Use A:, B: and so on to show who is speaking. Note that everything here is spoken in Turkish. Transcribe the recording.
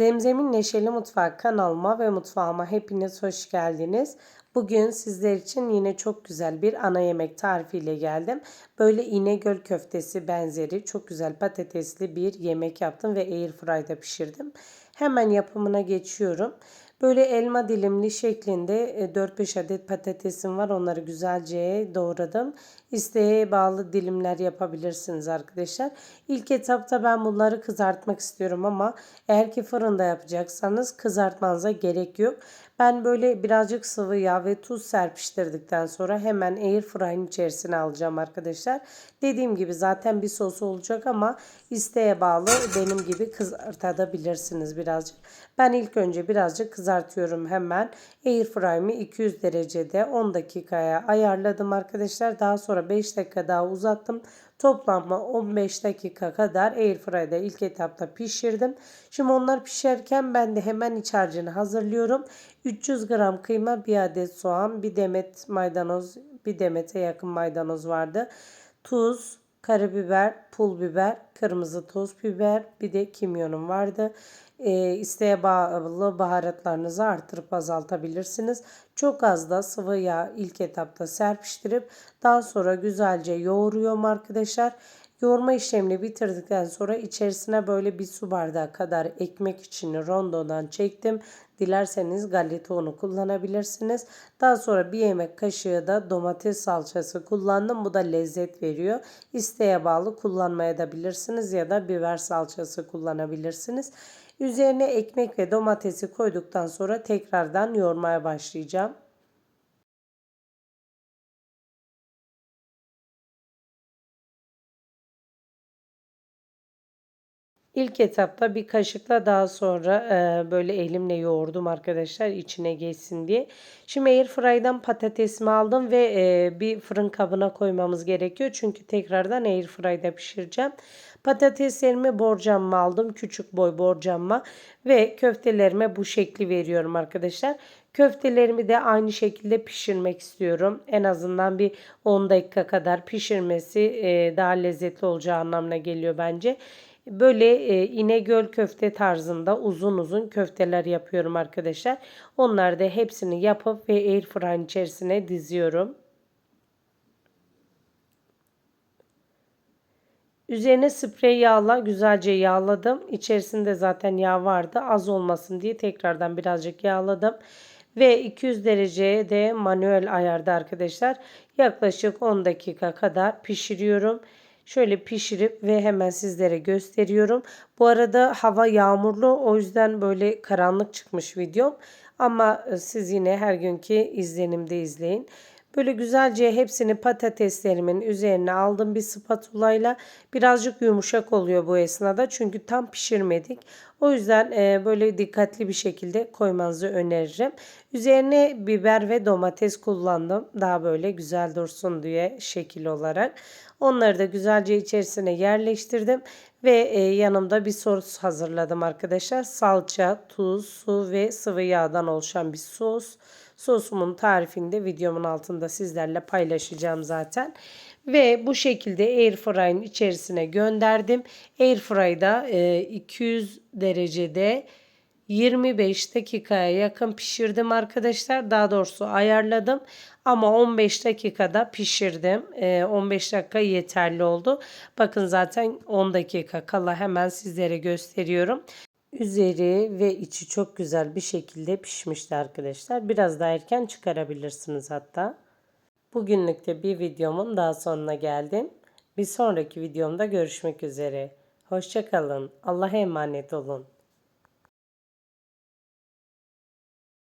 A: Zemzem'in Neşeli Mutfağı kanalıma ve mutfağıma hepiniz hoş geldiniz. Bugün sizler için yine çok güzel bir ana yemek tarifiyle geldim. Böyle İnegöl köftesi benzeri çok güzel patatesli bir yemek yaptım ve airfry'da pişirdim. Hemen yapımına geçiyorum. Böyle elma dilimli şeklinde 4-5 e, adet patatesim var. Onları güzelce doğradım. İsteğe bağlı dilimler yapabilirsiniz arkadaşlar. İlk etapta ben bunları kızartmak istiyorum ama eğer ki fırında yapacaksanız kızartmanıza gerek yok. Ben böyle birazcık sıvı yağ ve tuz serpiştirdikten sonra hemen air fry'ın içerisine alacağım arkadaşlar. Dediğim gibi zaten bir sos olacak ama isteğe bağlı benim gibi kızartabilirsiniz birazcık. Ben ilk önce birazcık kızartıyorum hemen. Air fry'mi 200 derecede 10 dakikaya ayarladım arkadaşlar. Daha sonra 5 dakika daha uzattım. Toplamda 15 dakika kadar airfryer'da ilk etapta pişirdim. Şimdi onlar pişerken ben de hemen iç harcını hazırlıyorum. 300 gram kıyma, bir adet soğan, bir demet maydanoz, bir demete yakın maydanoz vardı. Tuz, karabiber, pul biber, kırmızı toz biber, bir de kimyonum vardı. E, isteğe bağlı baharatlarınızı artırıp azaltabilirsiniz. Çok az da sıvı yağ ilk etapta serpiştirip daha sonra güzelce yoğuruyorum arkadaşlar. Yoğurma işlemini bitirdikten sonra içerisine böyle bir su bardağı kadar ekmek içini rondodan çektim. Dilerseniz galeta unu kullanabilirsiniz. Daha sonra bir yemek kaşığı da domates salçası kullandım. Bu da lezzet veriyor. İsteğe bağlı kullanmaya da bilirsiniz ya da biber salçası kullanabilirsiniz. Üzerine ekmek ve domatesi koyduktan sonra tekrardan yoğurmaya başlayacağım. İlk etapta bir kaşıkla daha sonra e, böyle elimle yoğurdum arkadaşlar içine geçsin diye. Şimdi airfry'dan patatesimi aldım ve e, bir fırın kabına koymamız gerekiyor. Çünkü tekrardan airfry'da pişireceğim. Patateslerimi borcamma aldım. Küçük boy borcamma ve köftelerime bu şekli veriyorum arkadaşlar. Köftelerimi de aynı şekilde pişirmek istiyorum. En azından bir 10 dakika kadar pişirmesi e, daha lezzetli olacağı anlamına geliyor bence. Böyle e, İnegöl köfte tarzında uzun uzun köfteler yapıyorum arkadaşlar. Onları da hepsini yapıp ve airfryer içerisine diziyorum. Üzerine sprey yağla güzelce yağladım. İçerisinde zaten yağ vardı. Az olmasın diye tekrardan birazcık yağladım. Ve 200 dereceye de manuel ayarda arkadaşlar. Yaklaşık 10 dakika kadar pişiriyorum. Şöyle pişirip ve hemen sizlere gösteriyorum. Bu arada hava yağmurlu o yüzden böyle karanlık çıkmış videom. Ama e, siz yine her günkü izlenimde izleyin. Böyle güzelce hepsini patateslerimin üzerine aldım bir spatulayla. Birazcık yumuşak oluyor bu esnada çünkü tam pişirmedik. O yüzden e, böyle dikkatli bir şekilde koymanızı öneririm. Üzerine biber ve domates kullandım. Daha böyle güzel dursun diye şekil olarak. Onları da güzelce içerisine yerleştirdim. Ve e, yanımda bir sos hazırladım arkadaşlar. Salça, tuz, su ve sıvı yağdan oluşan bir sos. Sosumun tarifini de videomun altında sizlerle paylaşacağım zaten. Ve bu şekilde airfryer'ın içerisine gönderdim. Airfryer'da e, 200 derecede 25 dakikaya yakın pişirdim arkadaşlar. Daha doğrusu ayarladım. Ama 15 dakikada pişirdim. E, 15 dakika yeterli oldu. Bakın zaten 10 dakika kala hemen sizlere gösteriyorum. Üzeri ve içi çok güzel bir şekilde pişmişti arkadaşlar. Biraz daha erken çıkarabilirsiniz hatta. Bugünlük de bir videomun daha sonuna geldim. Bir sonraki videomda görüşmek üzere. Hoşçakalın. Allah'a emanet olun.